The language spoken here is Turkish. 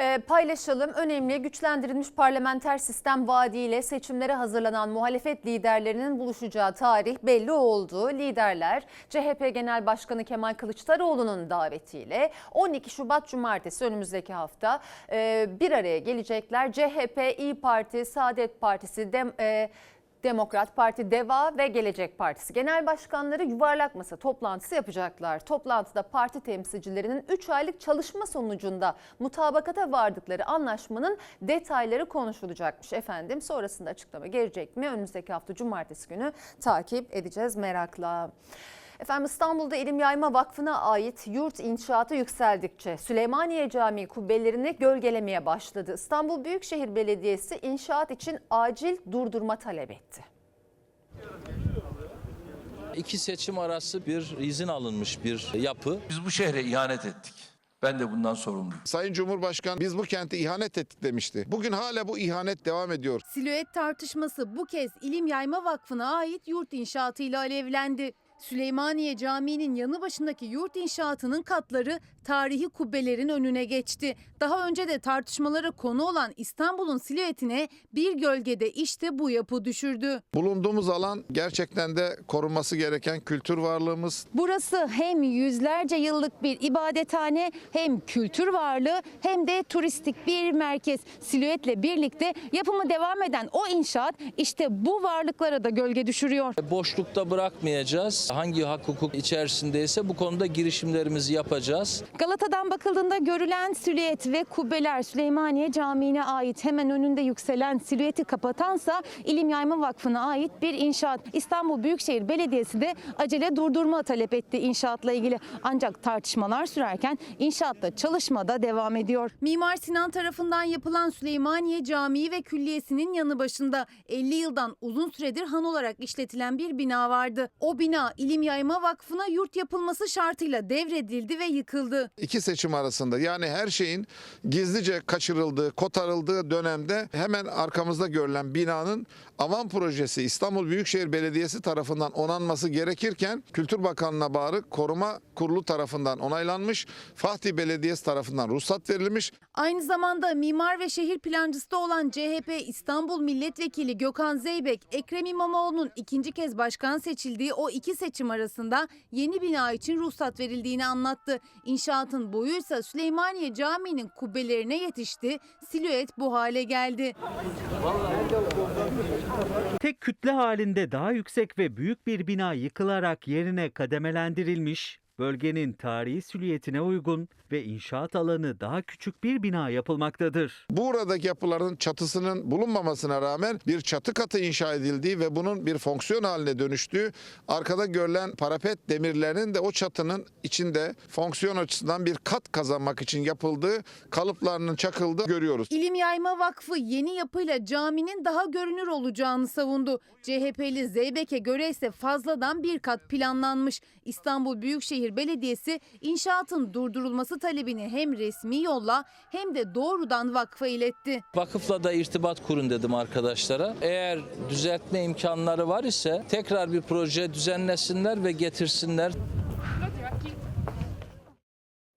Ee, paylaşalım. Önemli güçlendirilmiş parlamenter sistem vaadiyle seçimlere hazırlanan muhalefet liderlerinin buluşacağı tarih belli oldu. Liderler CHP Genel Başkanı Kemal Kılıçdaroğlu'nun davetiyle 12 Şubat Cumartesi önümüzdeki hafta e, bir araya gelecekler. CHP, İyi Parti, Saadet Partisi, Dem, e, Demokrat Parti, DEVA ve Gelecek Partisi Genel Başkanları yuvarlak masa toplantısı yapacaklar. Toplantıda parti temsilcilerinin 3 aylık çalışma sonucunda mutabakata vardıkları anlaşmanın detayları konuşulacakmış efendim. Sonrasında açıklama gelecek mi? Önümüzdeki hafta cumartesi günü takip edeceğiz merakla. Efendim İstanbul'da İlim Yayma Vakfı'na ait yurt inşaatı yükseldikçe Süleymaniye Camii kubbelerini gölgelemeye başladı. İstanbul Büyükşehir Belediyesi inşaat için acil durdurma talep etti. İki seçim arası bir izin alınmış bir yapı. Biz bu şehre ihanet ettik. Ben de bundan sorumluyum. Sayın Cumhurbaşkanı biz bu kente ihanet ettik demişti. Bugün hala bu ihanet devam ediyor. Silüet tartışması bu kez İlim Yayma Vakfı'na ait yurt inşaatıyla alevlendi. Süleymaniye Camii'nin yanı başındaki yurt inşaatının katları tarihi kubbelerin önüne geçti. Daha önce de tartışmalara konu olan İstanbul'un silüetine bir gölgede işte bu yapı düşürdü. Bulunduğumuz alan gerçekten de korunması gereken kültür varlığımız. Burası hem yüzlerce yıllık bir ibadethane hem kültür varlığı hem de turistik bir merkez. Silüetle birlikte yapımı devam eden o inşaat işte bu varlıklara da gölge düşürüyor. Boşlukta bırakmayacağız. Hangi hak hukuk içerisindeyse bu konuda girişimlerimizi yapacağız. Galata'dan bakıldığında görülen silüet ve kubbeler Süleymaniye Camii'ne ait. Hemen önünde yükselen silüeti kapatansa İlim Yayma Vakfı'na ait bir inşaat. İstanbul Büyükşehir Belediyesi de acele durdurma talep etti inşaatla ilgili. Ancak tartışmalar sürerken inşaatta çalışma da devam ediyor. Mimar Sinan tarafından yapılan Süleymaniye Camii ve Külliyesi'nin yanı başında 50 yıldan uzun süredir han olarak işletilen bir bina vardı. O bina İlim Yayma Vakfı'na yurt yapılması şartıyla devredildi ve yıkıldı. İki seçim arasında yani her şeyin gizlice kaçırıldığı, kotarıldığı dönemde hemen arkamızda görülen binanın avan projesi İstanbul Büyükşehir Belediyesi tarafından onanması gerekirken Kültür Bakanlığı'na bağlı koruma kurulu tarafından onaylanmış. Fatih Belediyesi tarafından ruhsat verilmiş. Aynı zamanda mimar ve şehir plancısı da olan CHP İstanbul Milletvekili Gökhan Zeybek, Ekrem İmamoğlu'nun ikinci kez başkan seçildiği o iki seçim arasında yeni bina için ruhsat verildiğini anlattı. İnşaatın boyuysa Süleymaniye Camii'nin kubbelerine yetişti. Silüet bu hale geldi. Tek kütle halinde daha yüksek ve büyük bir bina yıkılarak yerine kademelendirilmiş, bölgenin tarihi süliyetine uygun ve inşaat alanı daha küçük bir bina yapılmaktadır. Buradaki yapıların çatısının bulunmamasına rağmen bir çatı katı inşa edildiği ve bunun bir fonksiyon haline dönüştüğü, arkada görülen parapet demirlerinin de o çatının içinde fonksiyon açısından bir kat kazanmak için yapıldığı, kalıplarının çakıldığı görüyoruz. İlim Yayma Vakfı yeni yapıyla caminin daha görünür olacağını savundu. CHP'li Zeybek'e göre ise fazladan bir kat planlanmış. İstanbul Büyükşehir Belediyesi inşaatın durdurulması talebini hem resmi yolla hem de doğrudan vakfa iletti. Vakıfla da irtibat kurun dedim arkadaşlara. Eğer düzeltme imkanları var ise tekrar bir proje düzenlesinler ve getirsinler.